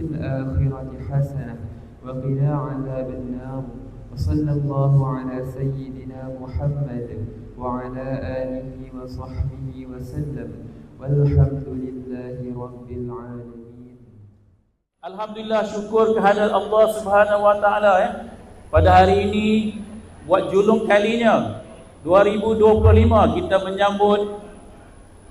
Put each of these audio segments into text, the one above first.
الآخرة حسنة وقنا عذاب النار وصلى الله على سيدنا محمد وعلى آله وصحبه وسلم والحمد لله رب العالمين Alhamdulillah syukur kehadirat Allah Subhanahu wa taala ya. Pada hari ini buat julung kalinya 2025 kita menyambut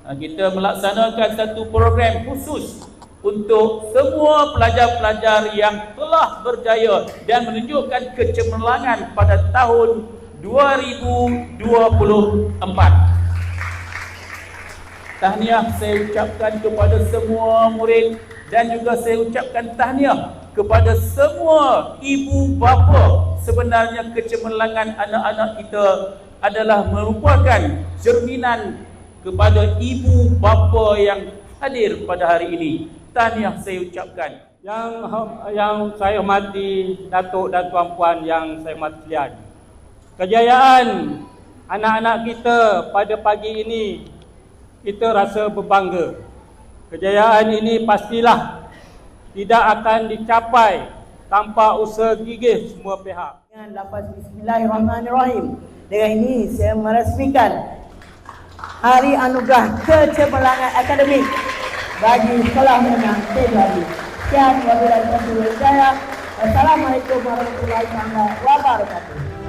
ah, kita melaksanakan satu program khusus untuk semua pelajar-pelajar yang telah berjaya dan menunjukkan kecemerlangan pada tahun 2024. Tahniah saya ucapkan kepada semua murid dan juga saya ucapkan tahniah kepada semua ibu bapa. Sebenarnya kecemerlangan anak-anak kita adalah merupakan cerminan kepada ibu bapa yang hadir pada hari ini. Tahniah saya ucapkan. Yang yang saya hormati datuk dan tuan-puan yang saya hormati sekalian. Kejayaan anak-anak kita pada pagi ini kita rasa berbangga. Kejayaan ini pastilah tidak akan dicapai tanpa usaha gigih semua pihak. Dengan lafaz Bismillahirrahmanirrahim. Dengan ini saya meresmikan Hari Anugerah Kecemerlangan Akademik bagi Sekolah Menengah Sejari. Sekian wabillahi taufiq wal hidayah. Wassalamualaikum warahmatullahi wabarakatuh.